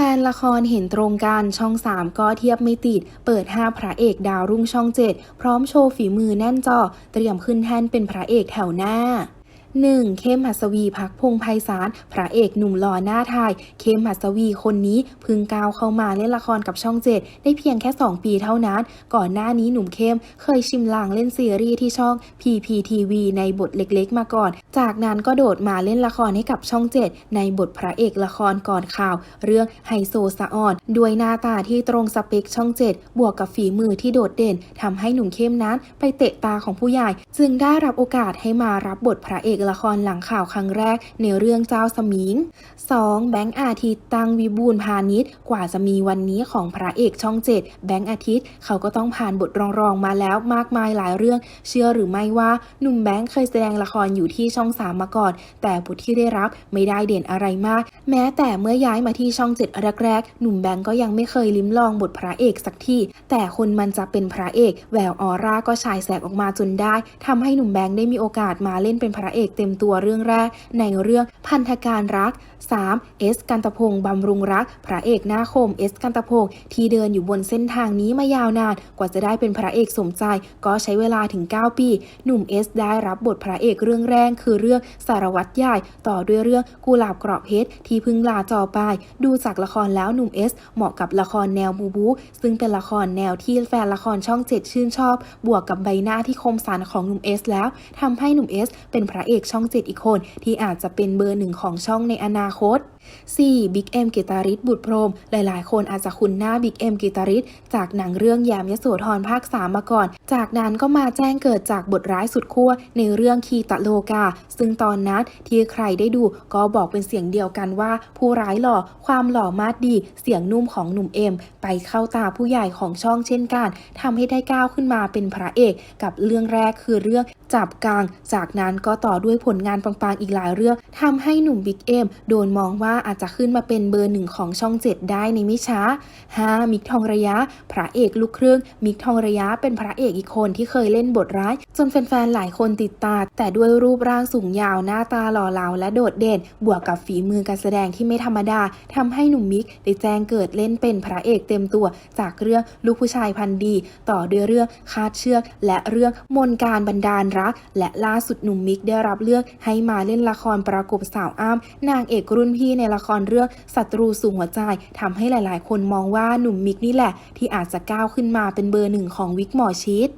ฟนละครเห็นตรงกันช่อง 3 ก็เทียบไม่ติด เปิด 5 พระเอกดาวรุ่งช่อง 7 พร้อมโชว์ฝีมือแน่นจอ เตรียมขึ้นแท่นเป็นพระเอกแถวหน้า 1. เข้มหัสวีพักพงไพศาลพระเอกหนุ่มหล่อหน้าทาย เข้มหัสวีคนนี้พึ่งก้าวเข้ามาเล่นละครกับช่องเจ็ดได้เพียงแค่ 2 ปีเท่านั้น ก่อนหน้านี้หนุ่มเข้มเคยชิมลางเล่นซีรีส์ที่ช่อง PPTV ในบทเล็กๆ มาก่อน จากนั้นก็โดดมาเล่นละครให้กับช่องเจ็ดในบทพระเอกละครก่อนข่าว เรื่องไฮโซสะอ่อนด้วยหน้าตาที่ตรงสเปคช่องเจ็ดบวกกับฝีมือที่โดดเด่นทำให้หนุ่มเข้มนั้นไปเตะตาของผู้ใหญ่ จึงได้รับโอกาสให้มารับบทพระเอกละครหลังข่าวครั้งแรกในเรื่องเจ้าสมิง 2. แบงค์อาทิตย์ตังวิบูลพาณิชย์กว่าจะมีวันนี้ของพระเอกช่องเจ็ดแบงค์อาทิตย์ เขาก็ต้องผ่านบทรองๆมาแล้วมากมายหลายเรื่อง เชื่อหรือไม่ว่าหนุ่มแบงค์เคยแสดงละครอยู่ที่ช่องสามมาก่อน แต่บทที่ได้รับไม่ได้เด่นอะไรมาก แม้แต่เมื่อย้ายมาที่ช่องเจ็ดแรกๆ หนุ่มแบงค์ก็ยังไม่เคยลิ้มลองบทพระเอกสักทีแต่คนมันจะเป็นพระเอก แววออร่าก็ฉายแสงออกมาจนได้ทำให้หนุ่มแบงค์ได้มีโอกาสมาเล่นเป็นพระเอกเต็มตัวเรื่องแรก ในเรื่องพันธการรัก 3. เอสกันตพงศ์บำรุงรัก พระเอกหน้าคมเอสกันตพงศ์ที่เดินอยู่บนเส้นทางนี้มายาวนาน กว่าจะได้เป็นพระเอกสมใจ ก็ใช้เวลาถึง 9 ปี หนุ่มเอสได้รับบทพระเอกเรื่องแรกคือเรื่องสารวัตรใหญ่ ต่อด้วยเรื่องกุหลาบเกราะเพชรที่เพึ่งลาจอไป ดูจากละครแล้วหนุ่มเอสเหมาะกับละครแนวบูบู ซึ่งเป็นละครแนวที่แฟนละครช่องเจ็ดชื่นชอบ บวกกับใบหน้าที่คมสันของหนุ่มเอสแล้วทำให้หนุ่มเอสเป็นพระเอกช่องเจ็ดอีกคน ที่อาจจะเป็นเบอร์หนึ่งของช่องในอนาคต 4. บิ๊กเอ็มกิตาริศบุตรพรม หลายๆ คนอาจจะคุ้นหน้าบิ๊กเอ็มกิตาริศจากหนังเรื่องยามยโสธรภาค 3 มาก่อน จากนั้นก็มาแจ้งเกิดจากบทร้ายสุดขั้วในเรื่องคีตะโลกา ซึ่งตอนนั้นที่ใครได้ดูก็บอกเป็นเสียงเดียวกันว่าผู้ร้ายหล่อ ความหล่อมาดดี เสียงนุ่มของหนุ่มเอ็ม ไปเข้าตาผู้ใหญ่ของช่องเช่นกันทำให้ได้ก้าวขึ้นมาเป็นพระเอก กับเรื่องแรกคือเรื่อง จับกลาง จากนั้นก็ต่อด้วยผลงานปังๆอีกหลายเรื่องทำให้หนุ่มบิ๊กเอ็มโดนมองว่าอาจจะขึ้นมาเป็นเบอร์หนึ่งของช่องเจ็ดได้ในไม่ช้า 5. มิกทองระยะ พระเอกลูกครึ่ง มิกทองระยะเป็นพระเอกอีกคนที่เคยเล่นบทร้าย จนแฟนๆหลายคนติดตา แต่ด้วยรูปร่างสูงยาวหน้าตาหล่อเหลาและโดดเด่น บวกกับฝีมือการแสดงที่ไม่ธรรมดาทำให้หนุ่มมิกได้แจ้งเกิดเล่นเป็นพระเอกเต็มตัว จากเรื่องลูกผู้ชายพันดี ต่อด้วยเรื่องคาดเชือก และเรื่องมนการบันดาลรก และล่าสุดหนุ่มมิกได้รับเลือกให้มาเล่นละครประกบสาวอ้มนางเอกรุ่นพี่ในละครเรื่องศัตรูสู่หัวใจทำให้หลาย ๆ คนมองว่าหนุ่มมิกนี่แหละ ที่อาจจะก้าวขึ้นมาเป็นเบอร์หนึ่งของวิกหมอชิด